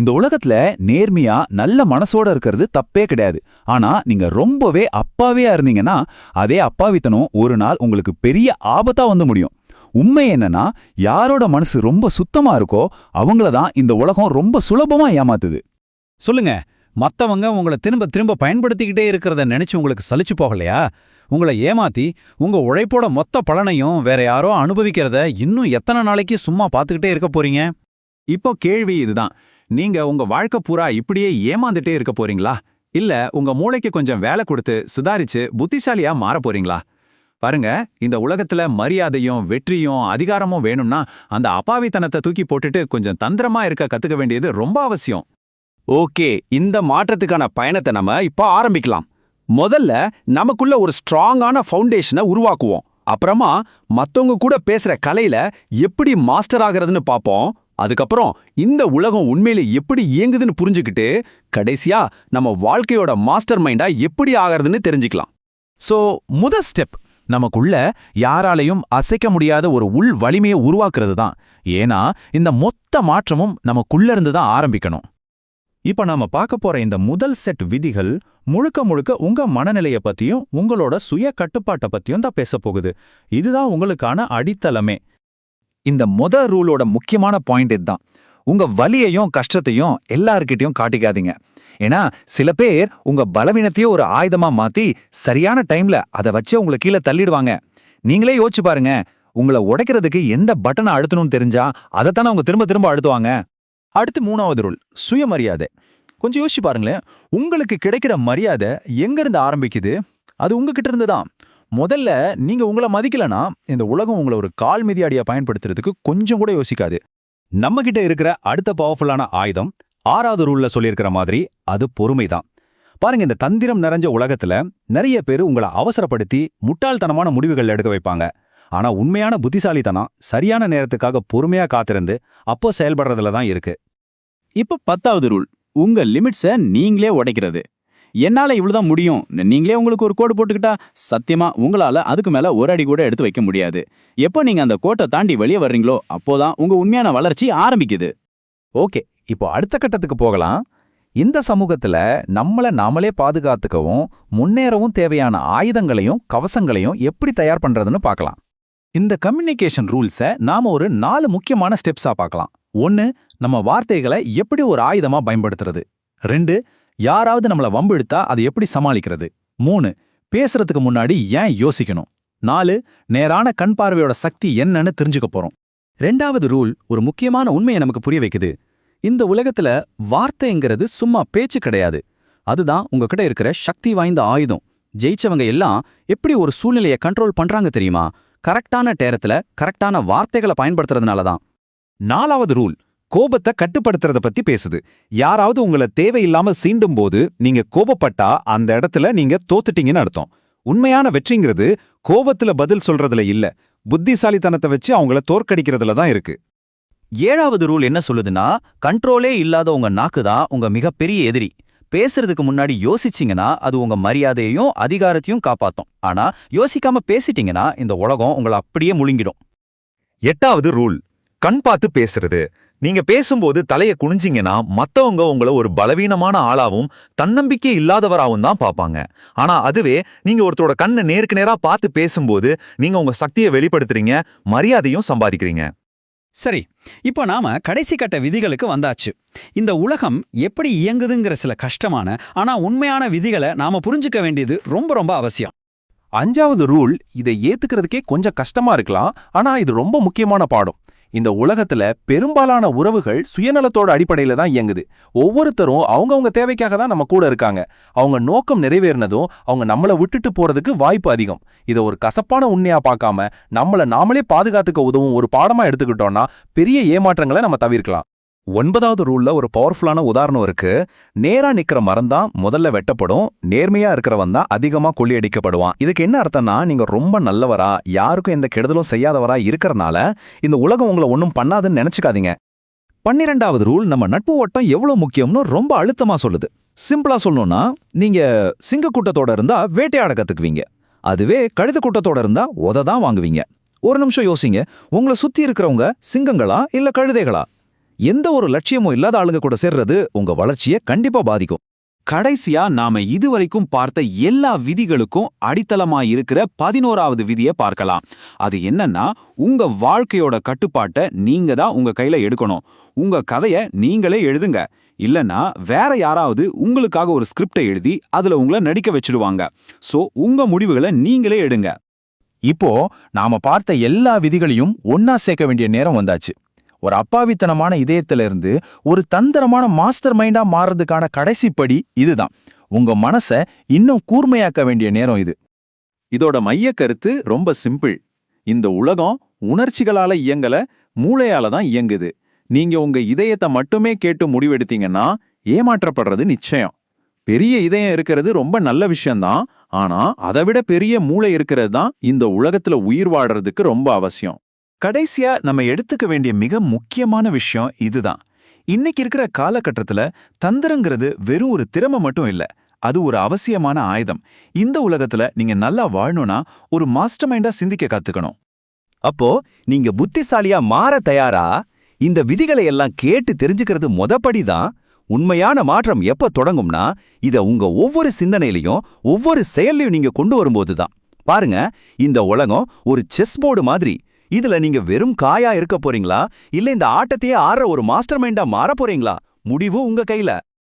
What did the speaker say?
இந்த உலகத்துல நேர்மையா நல்ல மனசோட இருக்கிறது தப்பே கிடையாது. ஆனா நீங்க ரொம்பவே அப்பாவியா இருந்தீங்கன்னா அதே அப்பாவித்தனம் ஒரு நாள் உங்களுக்கு பெரிய ஆபத்தா வந்து முடியும். உண்மை என்னன்னா யாரோட மனசு ரொம்ப சுத்தமா இருக்கோ அவங்கள தான் இந்த உலகம் ரொம்ப சுலபமா ஏமாத்துது. சொல்லுங்க மத்தவங்க உங்களை திரும்ப திரும்ப பயன்படுத்திக்கிட்டே இருக்கிறத நினைச்சு உங்களுக்கு சலிச்சு போகலையா? உங்களை ஏமாத்தி உங்க உழைப்போட மொத்த பலனையும் வேற யாரோ அனுபவிக்கிறத இன்னும் எத்தனை நாளைக்கு சும்மா பார்த்துக்கிட்டே இருக்க போறீங்க? இப்போ கேள்வி இதுதான். நீங்க உங்க வாழ்க்கை பூரா இப்படியே ஏமாந்துட்டே இருக்க போறீங்களா? இல்ல உங்க மூளைக்கு கொஞ்சம் வேலை கொடுத்து சுதாரிச்சு புத்திசாலியா மாற போறீங்களா? பாருங்க இந்த உலகத்துல மரியாதையும் வெற்றியும் அதிகாரமும் வேணும்னா அந்த அப்பாவித்தனத்தை தூக்கி போட்டுட்டு கொஞ்சம் தந்திரமா இருக்க கத்துக்க வேண்டியது ரொம்ப அவசியம். ஓகே இந்த மாற்றத்துக்கான பயணத்தை நம்ம இப்போ ஆரம்பிக்கலாம். முதல்ல நமக்குள்ள ஒரு ஸ்ட்ராங்கான ஃபவுண்டேஷனை உருவாக்குவோம். அப்புறமா மத்தவங்க கூட பேசுற கலையில எப்படி மாஸ்டர் ஆகிறதுன்னு பார்ப்போம். அதுக்கப்புறம் இந்த உலகம் உண்மையில எப்படி இயங்குதுன்னு புரிஞ்சுக்கிட்டு கடைசியா நம்ம வாழ்க்கையோட மாஸ்டர் மைண்டா எப்படி ஆகிறதுன்னு தெரிஞ்சுக்கலாம். சோ முத ஸ்டெப் நமக்குள்ள யாராலையும் அசைக்க முடியாத ஒரு உள் வலிமையை உருவாக்குறது தான். ஏன்னா இந்த மொத்த மாற்றமும் நமக்குள்ள இருந்து தான் ஆரம்பிக்கணும். இப்ப நாம பார்க்க போற இந்த முதல் செட் விதிகள் முழுக்க முழுக்க உங்க மனநிலைய பத்தியும் உங்களோட சுய கட்டுப்பாட்டை பத்தியும் தான் பேச போகுது. இதுதான் உங்களுக்கான அடித்தளமே. இந்த மொத ரூலோட முக்கியமான பாயிண்ட் இதுதான். உங்க வலியையும் கஷ்டத்தையும் எல்லார்கிட்டயும் காட்டிக்காதீங்க. ஏன்னா சில பேர் உங்க பலவீனத்தையும் ஒரு ஆயுதமா மாத்தி சரியான டைம்ல அதை வச்சு உங்களை கீழே தள்ளிடுவாங்க. நீங்களே யோசிச்சு பாருங்க உங்களை உடைக்கிறதுக்கு எந்த பட்டனை அழுத்தணும்னு தெரிஞ்சா அதைத்தானே அவங்க திரும்ப திரும்ப அழுத்துவாங்க. அடுத்து மூணாவது ரூல் சுயமரியாதை. கொஞ்சம் யோசிச்சு பாருங்களேன் உங்களுக்கு கிடைக்கிற மரியாதை எங்கிருந்து ஆரம்பிக்குது? அது உங்ககிட்ட இருந்து தான் முதல்ல நீங்க உங்களை மதிக்கலனா இந்த உலகம் உங்களை ஒரு கால் மிதியாடியா பயன்படுத்துறதுக்கு கொஞ்சம் கூட யோசிக்காது. நம்ம கிட்ட இருக்கிற அடுத்த பவர்ஃபுல்லான ஆயுதம் ஆறாவது ரூல்ல சொல்லியிருக்கிற மாதிரி அது பொறுமை தான் பாருங்க இந்த தந்திரம் நிறைஞ்ச உலகத்துல நிறைய பேர் உங்களை அவசரப்படுத்தி முட்டாள்தனமான முடிவுகள் எடுக்க வைப்பாங்க. ஆனா உண்மையான புத்திசாலித்தனம் சரியான நேரத்துக்காக பொறுமையா காத்திருந்து அப்போ செயல்படுறதுல தான் இருக்கு. இப்போ பத்தாவது ரூல் உங்க லிமிட்ஸை நீங்களே உடைக்கிறது. என்னால இவ்வளோதான் முடியும். நீங்களே உங்களுக்கு ஒரு கோடு போட்டுக்கிட்டா சத்தியமா உங்களால அதுக்கு மேல ஒரு அடி கூட எடுத்து வைக்க முடியாது. எப்போ நீங்க அந்த கோட்டை தாண்டி வெளியே வர்றீங்களோ அப்போதான் உங்க உண்மையான வளர்ச்சி ஆரம்பிக்குது. ஓகே இப்போ அடுத்த கட்டத்துக்கு போகலாம். இந்த சமூகத்துல நம்மள நாமளே பாதுகாத்துக்கவும் முன்னேறவும் தேவையான ஆயுதங்களையும் கவசங்களையும் எப்படி தயார் பண்றதுன்னு பார்க்கலாம். இந்த கம்யூனிகேஷன் ரூல்ஸை நாம ஒரு நாலு முக்கியமான ஸ்டெப்ஸா பார்க்கலாம். ஒன்னு நம்ம வார்த்தைகளை எப்படி ஒரு ஆயுதமா பயன்படுத்துறது. ரெண்டு யாராவது நம்மள வம்பிழுத்தா அதை எப்படி சமாளிக்கிறது? மூணு பேசுறதுக்கு முன்னாடி ஏன் யோசிக்கணும்? நாலு நேரான கண் பார்வையோட சக்தி என்னன்னு தெரிஞ்சுக்க போறோம். ரெண்டாவது ரூல் ஒரு முக்கியமான உண்மையை நமக்கு புரிய வைக்குது. இந்த உலகத்துல வார்த்தைங்கிறது சும்மா பேச்சு கிடையாது. அதுதான் உங்ககிட்ட இருக்கிற சக்தி வாய்ந்த ஆயுதம். ஜெயிச்சவங்க எல்லாம் எப்படி ஒரு சூழ்நிலையை கண்ட்ரோல் பண்றாங்க தெரியுமா? கரெக்டான டேரத்துல கரெக்டான வார்த்தைகளை பயன்படுத்துறதுனால தான் நாலாவது ரூல் கோபத்தை கட்டுப்படுத்துறத பத்தி பேசுது. யாராவது உங்களை தேவையில்லாம சீண்டும் போது நீங்க கோபப்பட்டா அந்த இடத்துல நீங்க தோத்துட்டீங்கன்னு அர்த்தம். உண்மையான வெற்றிங்கிறது கோபத்துல பதில் சொல்றதுல இல்ல. புத்திசாலித்தனத்தை வச்சு அவங்கள தோற்கடிக்கிறதுல தான் இருக்கு. ஏழாவது ரூல் என்ன சொல்லுதுன்னா கண்ட்ரோலே இல்லாத உங்க நாக்கு தான் உங்க மிகப்பெரிய எதிரி. பேசுறதுக்கு முன்னாடி யோசிச்சீங்கன்னா அது உங்க மரியாதையையும் அதிகாரத்தையும் காப்பாத்தும். ஆனா யோசிக்காம பேசிட்டீங்கன்னா இந்த உலகம் உங்களை அப்படியே முழுங்கிடும். எட்டாவது ரூல் கண் பார்த்து பேசுறது. நீங்க பேசும்போது தலைய குனிஞ்சிங்கன்னா மத்தவங்க உங்கள ஒரு பலவீனமான ஆளாவும் தன்னம்பிக்கை இல்லாதவராவும் தான் பார்ப்பாங்க. ஆனா அதுவே நீங்க ஒருத்தரோட கண்ணை நேருக்கு நேரா பார்த்து பேசும்போது நீங்க உங்க சக்தியை வெளிப்படுத்துறீங்க மரியாதையும் சம்பாதிக்கிறீங்க. சரி இப்போ நாம கடைசி கட்ட விதிகளுக்கு வந்தாச்சு. இந்த உலகம் எப்படி இயங்குதுங்கிற சில கஷ்டமான ஆனா உண்மையான விதிகளை நாம புரிஞ்சுக்க வேண்டியது ரொம்ப ரொம்ப அவசியம். அஞ்சாவது ரூல் இதை ஏத்துக்கிறதுக்கே கொஞ்சம் கஷ்டமா இருக்கலாம் ஆனா இது ரொம்ப முக்கியமான பாடம். இந்த உலகத்துல பெரும்பாலான உறவுகள் சுயநலத்தோட அடிப்படையில தான் இயங்குது. ஒவ்வொருத்தரும் அவங்கவுங்க தேவைக்காக தான் நம்ம கூட இருக்காங்க. அவங்க நோக்கம் நிறைவேறினதும் அவங்க நம்மளை விட்டுட்டு போறதுக்கு வாய்ப்பு அதிகம். இதை ஒரு கசப்பான உண்மையா பார்க்காம நம்மள நாமளே பாதுகாத்துக்க உதவும் ஒரு பாடமா எடுத்துக்கிட்டோம்னா பெரிய ஏமாற்றங்களை நம்ம தவிர்க்கலாம். ஒன்பதாவது ரூல்ல ஒரு பவர்ஃபுல்லான உதாரணம் இருக்கு. நேரா நிக்கிற மரம் தான் முதல்ல வெட்டப்படும். நேர்மையா இருக்கிறவன் தான் அதிகமா கொள்ளையடிக்கப்படுவான் இதுக்கு என்ன அர்த்தம்னா நீங்க ரொம்ப நல்லவரா யாருக்கும் எந்த கெடுதலும் செய்யாதவரா இருக்கறனால இந்த உலகம் உங்களை ஒன்றும் பண்ணாதுன்னு நினைச்சுக்காதீங்க. பன்னிரெண்டாவது ரூல் நம்ம நட்பு ஓட்டம் எவ்வளவு முக்கியம்னு ரொம்ப அழுத்தமா சொல்லுது. சிம்பிளா சொல்லணும்னா நீங்க சிங்க கூட்டத்தோட இருந்தா வேட்டையாட கத்துக்குவீங்க. அதுவே கழுத கூட்டத்தோட இருந்தா உத தான் வாங்குவீங்க. ஒரு நிமிஷம் யோசிங்க. உங்களை சுத்தி இருக்கிறவங்க சிங்கங்களா இல்ல கழுதைகளா? எந்த ஒரு லட்சியமும் இல்லாத ஆளுங்க கூட சேர்றது உங்க வளர்ச்சியை கண்டிப்பா பாதிக்கும். கடைசியா நாம இதுவரைக்கும் பார்த்த எல்லா விதிகளுக்கும் அடித்தளமா இருக்கிற பதினோராவது விதியை பார்க்கலாம். அது என்னன்னா உங்க வாழ்க்கையோட கட்டுப்பாட்டை நீங்க தான் உங்க கையில எடுக்கணும். உங்க கதைய நீங்களே எழுதுங்க. இல்லனா வேற யாராவது உங்களுக்காக ஒரு ஸ்கிரிப்டை எழுதி அதுல உங்களை நடிக்க வச்சிருவாங்க சோ உங்க முடிவுகளை நீங்களே எடுங்க. இப்போ நாம பார்த்த எல்லா விதிகளையும் ஒன்னா சேர்க்க வேண்டிய நேரம் வந்தாச்சு. ஒரு அப்பாவித்தனமான இதயத்துல இருந்து ஒரு தந்திரமான மாஸ்டர் மைண்டா மாறுறதுக்கான கடைசி படி இதுதான். உங்க மனச இன்னும் கூர்மையாக்க வேண்டிய நேரம் இது. இதோட மைய கருத்து ரொம்ப சிம்பிள். இந்த உலகம் உணர்ச்சிகளால இயங்கல மூளையால தான் இயங்குது. நீங்க உங்க இதயத்தை மட்டுமே கேட்டு முடிவெடுத்தீங்கன்னா ஏமாற்றப்படுறது நிச்சயம். பெரிய இதயம் இருக்கிறது ரொம்ப நல்ல விஷயம்தான். ஆனா அதை விட பெரிய மூளை இருக்கிறது தான் இந்த உலகத்துல உயிர் வாடுறதுக்கு ரொம்ப அவசியம். கடைசியா நம்ம எடுத்துக்க வேண்டிய மிக முக்கியமான விஷயம் இதுதான். இன்னைக்கு இருக்கிற காலகட்டத்துல தந்திரங்கிறது வெறும் ஒரு திறமை மட்டும் இல்ல அது ஒரு அவசியமான ஆயுதம். இந்த உலகத்துல நீங்க நல்லா வாழணும்னா ஒரு மாஸ்டர் மைண்டா சிந்திக்க கத்துக்கணும். அப்போ நீங்க புத்திசாலியா மாற தயாரா? இந்த விதிகளை எல்லாம் கேட்டு தெரிஞ்சுக்கிறது மொதப்படிதான். உண்மையான மாற்றம் எப்ப தொடங்கும்னா இத உங்க ஒவ்வொரு சிந்தனையிலையும் ஒவ்வொரு செயல்லையும் நீங்க கொண்டு வரும்போது தான் பாருங்க இந்த உலகம் ஒரு செஸ் போர்டு மாதிரி. இதுல நீங்க வெறும் காயா இருக்க போறீங்களா? இல்ல இந்த ஆட்டத்தையே ஆடுற ஒரு மாஸ்டர் மைண்டா மாற போறீங்களா? முடிவு உங்க கையில.